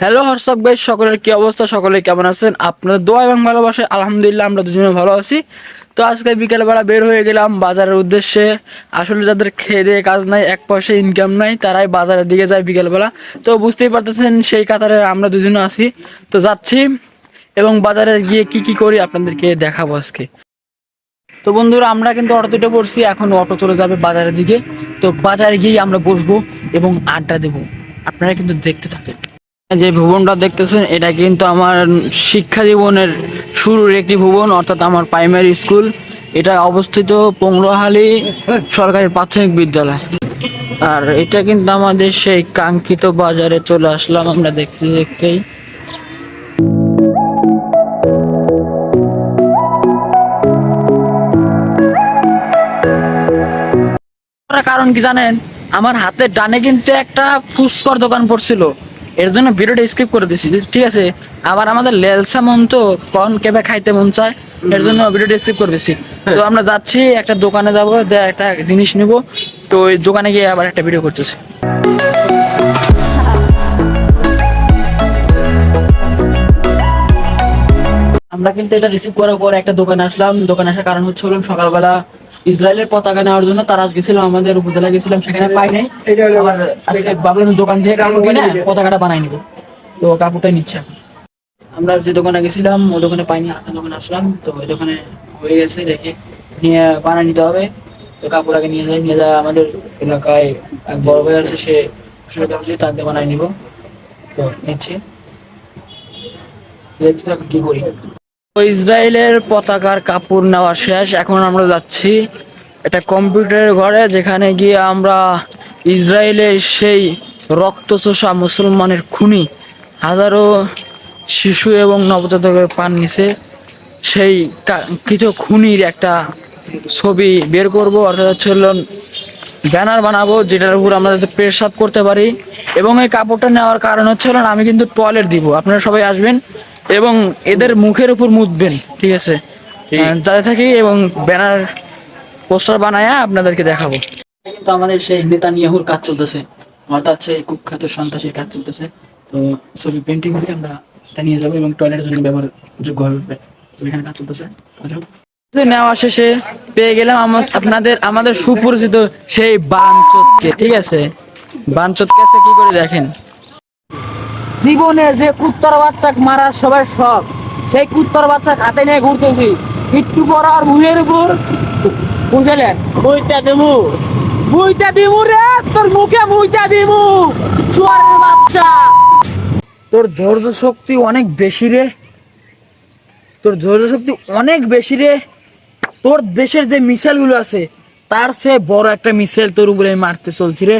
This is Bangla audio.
হ্যালো হোয়াটসঅ্যাপ গাইস সকলের কি অবস্থা? সকলে কেমন আছেন? আপনাদের দোয়া এবং ভালোবাসায় আলহামদুলিল্লাহ আমরা দুজনে ভালো আছি। তো আজকে বিকেলবেলা বের হয়ে গেলাম বাজারের উদ্দেশ্যে। আসলে যাদের খেয়ে দিয়ে কাজ নাই, এক পয়সা ইনকাম নাই, তারাই বাজারের দিকে যায় বিকেলবেলা। তো বুঝতেই পারতেছেন, সেই কাতারে আমরা দুজনে আছি। তো যাচ্ছি এবং বাজারে গিয়ে কি কি করি আপনাদেরকে দেখাবো আজকে। তো বন্ধুরা, আমরা কিন্তু অটো দুটো পড়ছি, এখন অটো চলে যাবে বাজারের দিকে। তো বাজারে গিয়ে আমরা বসবো এবং আড্ডা দেবো। আপনারা কিন্তু দেখতে থাকেন। যে ভুবনটা দেখতেছেন, এটা কিন্তু আমার শিক্ষা জীবনের শুরুর একটি ভুবন, অর্থাৎ আমার প্রাইমারি স্কুল এটা অবস্থিত পংরহালি সরকারি প্রাথমিক বিদ্যালয়। আর এটা কিন্তু আমাদের সেই কাঙ্ক্ষিত বাজারে চলে আসলাম আমরা দেখতে দেখতেই। কারণ কি জানেন? আমার হাতের ডানে কিন্তু একটা ফুসকর দোকান পড়ছিল। এর জন্য ভিডিওটা স্কিপ করে দিছি ঠিক আছে, আবার আমাদের লেলসা মন তো কন কেবে খাইতে মন চায়, এর জন্য ভিডিওটা স্কিপ করে দিছি। তো আমরা যাচ্ছি, একটা দোকানে যাব একটা জিনিস নিব। তো ওই দোকানে গিয়ে আবার একটা ভিডিও করতেছি। আমরা কিন্তু এটা রিসিভ করার পর একটা দোকানে আসলাম। দোকানে আসার কারণ হচ্ছে হলো সকালবেলা ইসরায়েলের পতাকা নেওয়ার জন্য তারা গেছিলাম আমাদের উপজেলা গেছিলাম সেখানে পাই নাই। আবার আজকে ভাবলাম দোকান থেকে কাপড় কিনে পতাকাটা বানাই নিব। তো কাপড়টা নিচ্ছে আমরা যে দোকানে গেছিলাম ওই দোকানে পাইনি আরেকটা দোকানে আসলাম। তো ওই দোকানে হয়ে গেছে দেখে। নিয়ে বানাই নিতে হবে। তো কাপড় আগে নিয়ে যাই নিয়ে যা আমাদের এলাকায় এক বড় ভাই আছে সে হচ্ছে তাকে বানাই নিব। তো নিচ্ছি। দেখতে থাকো কি করি। ইসরায়েলের পতাকার কাপড় নেওয়া শেষ। এখন আমরা যাচ্ছি একটা কম্পিউটারের ঘরে, যেখানে গিয়ে আমরা ইসরায়েলের সেই রক্তচোষা মুসলমানের খুনি হাজারো শিশু এবং নবজাতকের পান নিছে। সেই কিছু খুনির একটা ছবি বের করব, অর্থাৎ হচ্ছে ব্যানার বানাবো, যেটার উপর আমরা যাতে পেশাব করতে পারি। এবং এই কাপড়টা নেওয়ার কারণ হচ্ছে আমি কিন্তু টয়লেট দিব। আপনারা সবাই আসবেন এবং এদের মুখের উপর মুতবেন ঠিক আছে? যাতে থাকি এবং ব্যানার পোস্টার বানায়া আপনাদেরকে দেখাবো। কিন্তু আমাদের সেই নেতা নিয়াহুর কাজ চলতেছে। অর্থাৎ সেই কুখ্যাত সন্ত্রাসীর কাজ চলতেছে। তো ছবি পেন্টিং করে আমরা নিয়ে যাব এবং টয়লেটের জন্য ব্যবহার যোগ্য হয়ে উঠবে এখানে কাজ চলতেছে। তো নেওয়া শেষে পেয়ে গেলাম আপনাদের আমাদের সুপরিচিত সেই বানচোদকে ঠিক আছে? বানচোদকে আছে কি করে দেখেন? জীবনে যে কুত্তর বাচ্চা মারার সবাই শখ সেই কুত্তর বাচ্চা হাতে নিয়ে ঘুরতেছি। একটু পর আর মুহের উপর বুঝলেন? বইটা দেবো মুইটা দিমু রে তোর মুখে মুইটা দিমু। চুয়ারের বাচ্চা। তোর ধৈর্য শক্তি অনেক বেশি রে। তোর ধৈর্য শক্তি অনেক বেশি রে। তোর দেশের যে মিসাইলগুলো আছে তার সে বড় একটা মিসাইল তোর উপরে মারতে চলছি রে।